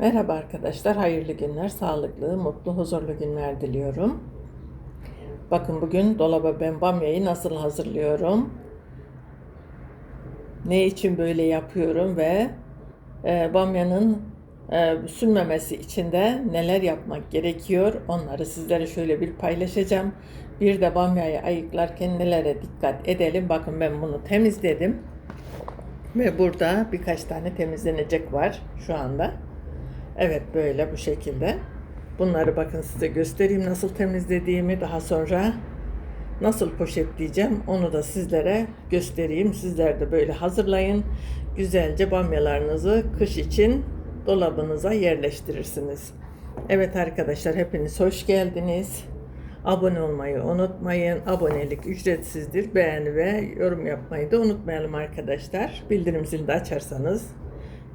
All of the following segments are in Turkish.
Merhaba arkadaşlar, hayırlı günler, sağlıklı, mutlu, huzurlu günler diliyorum. Bakın bugün dolaba ben bamyayı nasıl hazırlıyorum, ne için böyle yapıyorum ve e, bamyanın e, sünmemesi için de neler yapmak gerekiyor onları sizlere şöyle bir paylaşacağım. Bir de bamyayı ayıklarken nelere dikkat edelim. Bakın ben bunu temizledim. Ve burada birkaç tane temizlenecek var şu anda. Evet böyle bu şekilde. Bunları bakın size göstereyim nasıl temizlediğimi. Daha sonra nasıl poşetleyeceğim onu da sizlere göstereyim. Sizler de böyle hazırlayın. Güzelce bamyalarınızı kış için dolabınıza yerleştirirsiniz. Evet arkadaşlar hepiniz hoş geldiniz. Abone olmayı unutmayın. Abonelik ücretsizdir. Beğeni ve yorum yapmayı da unutmayalım arkadaşlar. Bildirim zilini de açarsanız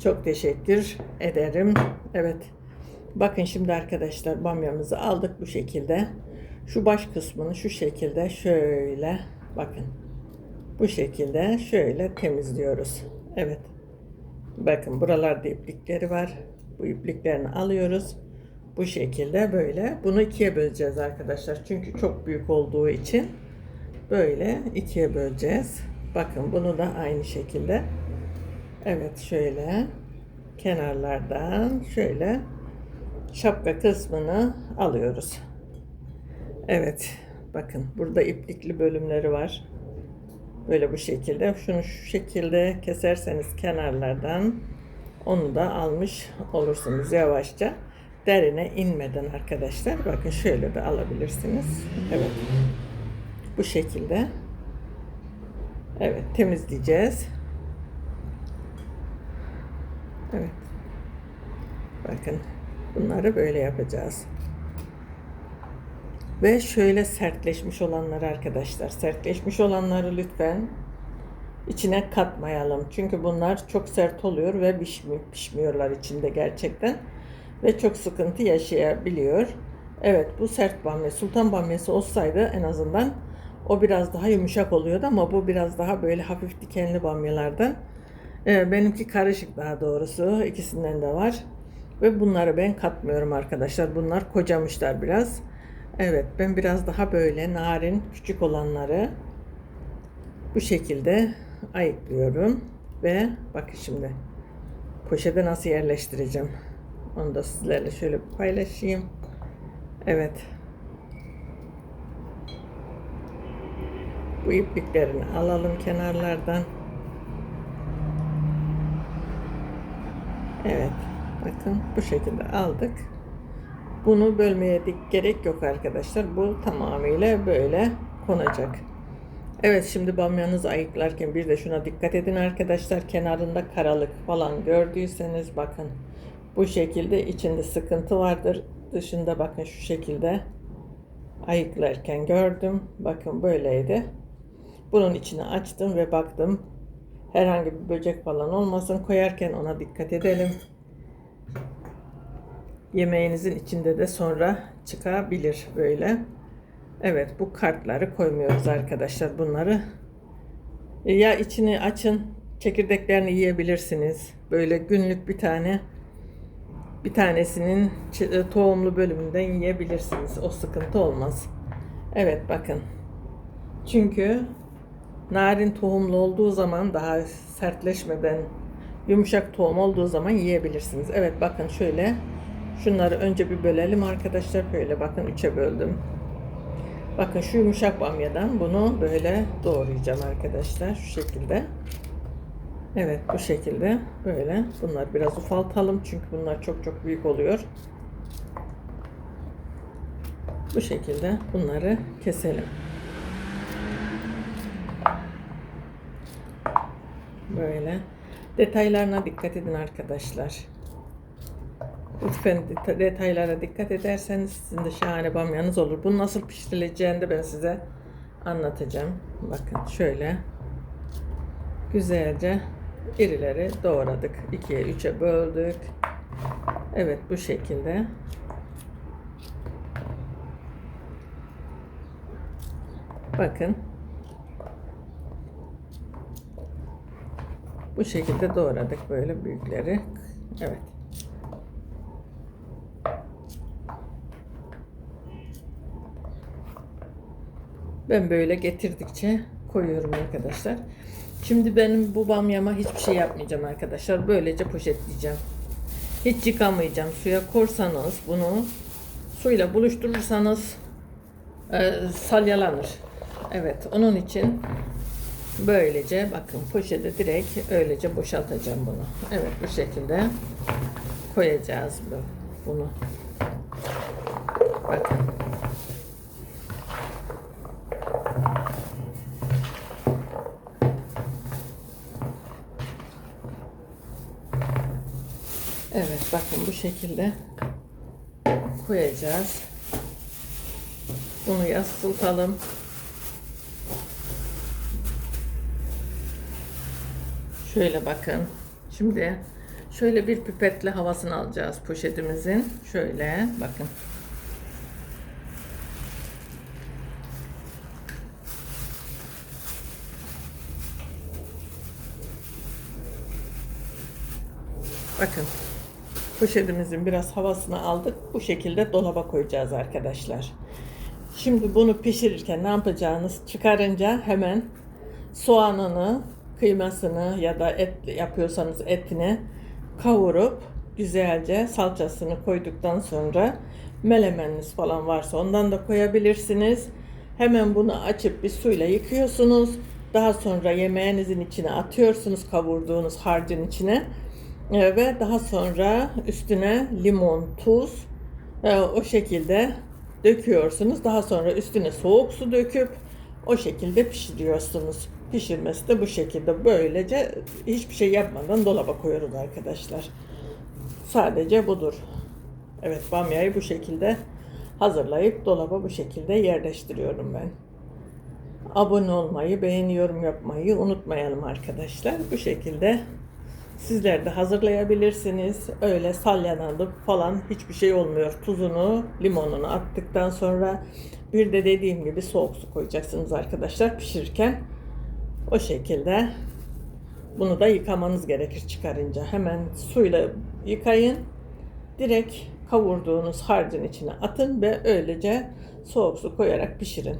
çok teşekkür ederim. Evet. Bakın şimdi arkadaşlar bamyamızı aldık bu şekilde. Şu baş kısmını şu şekilde şöyle bakın. Bu şekilde şöyle temizliyoruz. Evet. Bakın buralarda iplikleri var. Bu ipliklerini alıyoruz. Bu şekilde böyle. Bunu ikiye böleceğiz arkadaşlar. Çünkü çok büyük olduğu için böyle ikiye böleceğiz. Bakın bunu da aynı şekilde. Evet şöyle kenarlardan şöyle şapka kısmını alıyoruz. Evet bakın burada iplikli bölümleri var. Böyle bu şekilde. Şunu şu şekilde keserseniz kenarlardan onu da almış olursunuz yavaşça. Derine inmeden arkadaşlar. Bakın şöyle de alabilirsiniz. Evet. Bu şekilde. Evet temizleyeceğiz. Evet. Bakın bunları böyle yapacağız. Ve şöyle sertleşmiş olanları arkadaşlar. Sertleşmiş olanları lütfen içine katmayalım. Çünkü bunlar çok sert oluyor ve pişmi, pişmiyorlar içinde gerçekten. Ve çok sıkıntı yaşayabiliyor. Evet bu sert bamya. Sultan bamyası olsaydı en azından o biraz daha yumuşak oluyordu ama bu biraz daha böyle hafif dikenli bamyalardan. Benimki karışık daha doğrusu. İkisinden de var. Ve bunları ben katmıyorum arkadaşlar. Bunlar kocamışlar biraz. Evet ben biraz daha böyle narin küçük olanları bu şekilde ayıklıyorum. Ve bakın şimdi poşete nasıl yerleştireceğim. Onu da sizlerle şöyle paylaşayım. Evet. Bu ipliklerini alalım kenarlardan. Evet. Bakın bu şekilde aldık. Bunu bölmeye gerek yok arkadaşlar. Bu tamamıyla böyle konacak. Evet şimdi bamyanızı ayıklarken bir de şuna dikkat edin arkadaşlar. Kenarında karalık falan gördüyseniz bakın. Bu şekilde içinde sıkıntı vardır. Dışında bakın şu şekilde ayıklarken gördüm. Bakın böyleydi. Bunun içini açtım ve baktım. Herhangi bir böcek falan olmasın. Koyarken ona dikkat edelim. Yemeğinizin içinde de sonra çıkabilir böyle. Evet bu kartları koymuyoruz arkadaşlar bunları. Ya içini açın çekirdeklerini yiyebilirsiniz. Böyle günlük bir tane bir tanesinin e, tohumlu bölümünden yiyebilirsiniz. O sıkıntı olmaz. Evet bakın. Çünkü narin tohumlu olduğu zaman daha sertleşmeden yumuşak tohum olduğu zaman yiyebilirsiniz. Evet bakın şöyle şunları önce bir bölelim arkadaşlar. Böyle bakın üçe böldüm. Bakın şu yumuşak bamyadan bunu böyle doğrayacağım arkadaşlar. Şu şekilde. Evet bu şekilde böyle. Bunlar biraz ufaltalım çünkü bunlar çok çok büyük oluyor. Bu şekilde bunları keselim. Böyle. Detaylarına dikkat edin arkadaşlar. Lütfen detaylara dikkat ederseniz sizin de şahane bamyanız olur. Bunu nasıl pişirileceğini de ben size anlatacağım. Bakın şöyle güzelce irileri doğradık. 2'ye 3'e böldük. Evet bu şekilde. Bakın. Bu şekilde doğradık böyle büyükleri. Evet. Ben böyle getirdikçe koyuyorum arkadaşlar. Şimdi benim bu bamyama hiçbir şey yapmayacağım arkadaşlar. Böylece poşetleyeceğim. Hiç yıkamayacağım. Suya korsanız bunu suyla buluşturursanız e, salyalanır. Evet onun için böylece bakın poşete direkt öylece boşaltacağım bunu. Evet bu şekilde koyacağız bu- bunu. Bakın. Evet bakın bu şekilde koyacağız. Bunu yassıltalım. Şöyle bakın. Şimdi şöyle bir pipetle havasını alacağız poşetimizin. Şöyle bakın. Bakın. Poşetimizin biraz havasını aldık. Bu şekilde dolaba koyacağız arkadaşlar. Şimdi bunu pişirirken ne yapacağınız? Çıkarınca hemen soğanını, kıymasını ya da et yapıyorsanız etini kavurup güzelce salçasını koyduktan sonra melemeniniz falan varsa ondan da koyabilirsiniz. Hemen bunu açıp bir suyla yıkıyorsunuz. Daha sonra yemeğinizin içine atıyorsunuz kavurduğunuz harcın içine. Ee, ve daha sonra üstüne limon, tuz e, o şekilde döküyorsunuz. Daha sonra üstüne soğuk su döküp o şekilde pişiriyorsunuz. Pişirmesi de bu şekilde. Böylece hiçbir şey yapmadan dolaba koyuyoruz arkadaşlar. Sadece budur. Evet bamyayı bu şekilde hazırlayıp dolaba bu şekilde yerleştiriyorum ben. Abone olmayı, beğeni yorum yapmayı unutmayalım arkadaşlar. Bu şekilde Sizler de hazırlayabilirsiniz. Öyle salyananıp falan hiçbir şey olmuyor. Tuzunu, limonunu attıktan sonra bir de dediğim gibi soğuk su koyacaksınız arkadaşlar pişirirken. O şekilde bunu da yıkamanız gerekir çıkarınca. Hemen suyla yıkayın. Direkt kavurduğunuz harcın içine atın ve öylece soğuk su koyarak pişirin.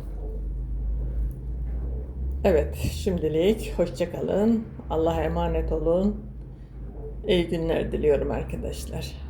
Evet, şimdilik hoşçakalın. Allah'a emanet olun. İyi günler diliyorum arkadaşlar.